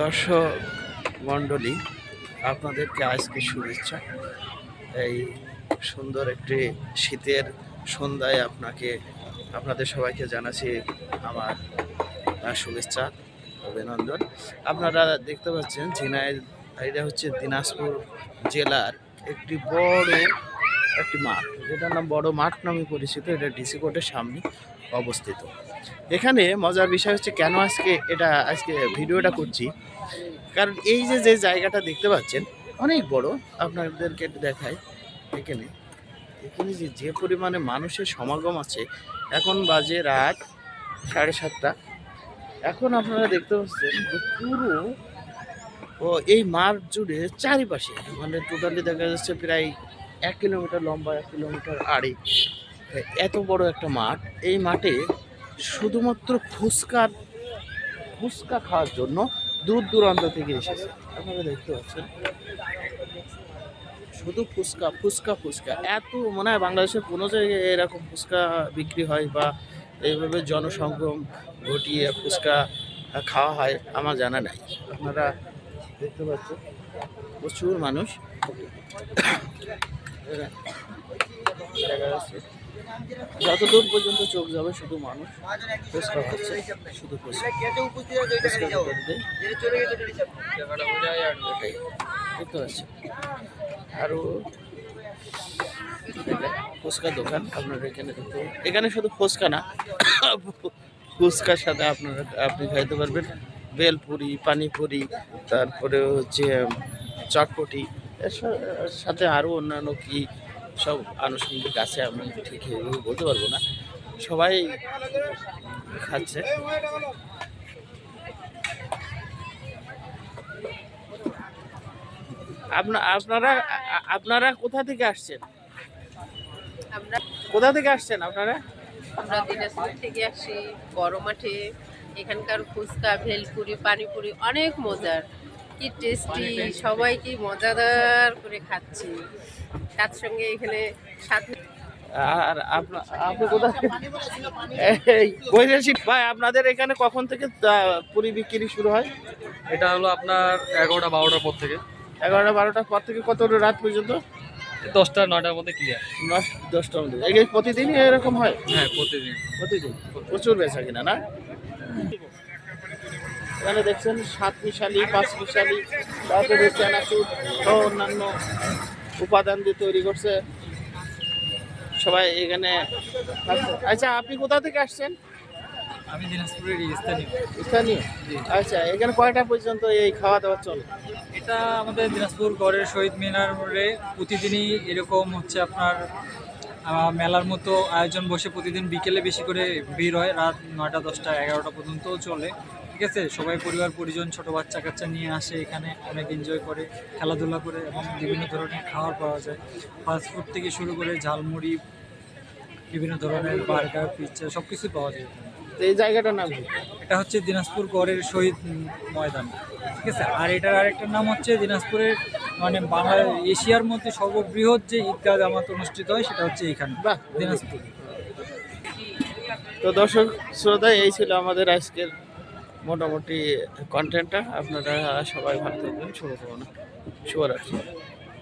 দর্শক মণ্ডলী, আপনাদেরকে আজকে শুভেচ্ছা। এই সুন্দর একটি শীতের সন্ধ্যায় আপনাকে, আপনাদের সবাইকে জানাচ্ছি আমার শুভেচ্ছা, অভিনন্দন। আপনারা দেখতে পাচ্ছেন ঝিনাই এটা হচ্ছে দিনাজপুর জেলার একটি বড় একটি মাঠ, যেটার নাম বড় মাঠ নামে পরিচিত, এটা ডিসি কোর্টের সামনে অবস্থিত। এখানে মজার বিষয় হচ্ছে কেন আজকে এটা, আজকে ভিডিওটা করছি। কারণ এই যে যে জায়গাটা দেখতে পাচ্ছেন, অনেক বড়। আপনাদেরকে একটু দেখাই। এখানে এখানে যে যে পরিমাণে মানুষের সমাগম আছে, এখন বাজে রাত সাড়ে সাতটা। এখন আপনারা দেখতে পাচ্ছেন যে পুরো, ও, এই মাঠ জুড়ে চারিপাশে মানে টোটালি দেখা যাচ্ছে প্রায় এক কিলোমিটার লম্বা, এক কিলোমিটার আড়ে। এত বড় একটা মাঠ। এই মাঠে শুধুমাত্র ফুচকার ফুচকা খাওয়ার জন্য দূর দূরান্ত থেকে এসেছে। আপনারা দেখতে পাচ্ছেন। শুধু ফুচকা ফুচকা ফুচকা। এত মনে হয় বাংলাদেশের কোনো জায়গায় এরকম ফুচকা বিক্রি হয় বা এইভাবে জনসংগম ঘটিয়ে ফুচকা খাওয়া হয়, আমার জানা নাই। আপনারা দেখতে পাচ্ছেন। প্রচুর মানুষ। যাচ্ছে যতদূর পর্যন্ত চোখ যাবে শুধু মানুষ ফুচকা খাচ্ছে শুধু দেখতে পাচ্ছি আরও ফুচকা দোকান, আপনারা এখানে দেখতে এখানে শুধু ফুচকা না, ফুচকার সাথে আপনারা, আপনি খাইতে পারবেন। বেলপুরি, পানিপুরি, তারপরে হচ্ছে চটপটি। এর সাথে আরও অন্যান্য কি সব আনুষঙ্গিক আছে আমি ঠিক বলতে পারব না। সবাই খাচ্ছে। আপনারা আপনারা কোথা থেকে আসছেন? কোথা থেকে আসছেন আপনারা? আমরা দিনাজপুর থেকে আসি বড় মাঠে এখানকার ফুচকা ভেলপুরি পানিপুরি অনেক মজার। কি টেস্টি সবাই কি মজাদার করে খাচ্ছি? তার সঙ্গে এখানে সাথে আর আপনা- আপনি কোথা থেকে ভাই আপনাদের এখানে কখন থেকে পুরি বিক্রি শুরু হয়? এটা হলো আপনার এগারোটা বারোটার পর থেকে। এগারোটা বারোটার পর থেকে কত রাত পর্যন্ত? দশটা নয়টার মধ্যে ক্লিয়ার দশটার মধ্যে। প্রতিদিনই এরকম হয়? হ্যাঁ প্রতিদিন। প্রতিদিন? প্রচুর বেচা কিনা না? এখানে দেখছেন সাত মিশালি পাঁচ মিশালি তারপরে চানাচুর সহ অন্যান্য উপাদান দিয়ে তৈরি করছে। সবাই এখানে আচ্ছা আপনি কোথা থেকে আসছেন? আমি দিনাজপুরের স্থানীয়। স্থানীয়? আচ্ছা এখানে কয়টা পর্যন্ত এই খাওয়া দাওয়া চলে? এটা আমাদের দিনাজপুর গড়ের শহীদ মিনার মোড়ে প্রতিদিনই এরকম হচ্ছে আপনার মেলার মতো আয়োজন বসে প্রতিদিন বিকেলে বেশি করে ভিড় হয় রাত নয়টা দশটা এগারোটা পর্যন্ত চলে। ঠিক আছে? সবাই পরিবার পরিজন ছোট বাচ্চা কাচ্চা নিয়ে আসে এখানে। অনেক এনজয় করে খেলাধুলা করে এবং বিভিন্ন ধরনের খাবার পাওয়া যায়। ফাস্টফুড থেকে শুরু করে ঝালমুড়ি বিভিন্ন ধরনের বার্গার পিৎজা সব কিছুই পাওয়া যায় তো এই জায়গাটার নাম এটা হচ্ছে দিনাজপুর গড়ের শহীদ ময়দান। ঠিক আছে? আর এটার আরেকটার নাম হচ্ছে দিনাজপুরের মানে বাংলা এশিয়ার মধ্যে সর্ববৃহৎ যে ঈদগাহ জামাত অনুষ্ঠিত হয় সেটা হচ্ছে এখানে দিনাজপুর। তো দর্শক শ্রোতা এই ছিল আমাদের আজকের মোটামুটি কন্টেন্টটা আপনারা সবাই ভালো থাকবেন। শুভকামনা। শুভরাত্রি।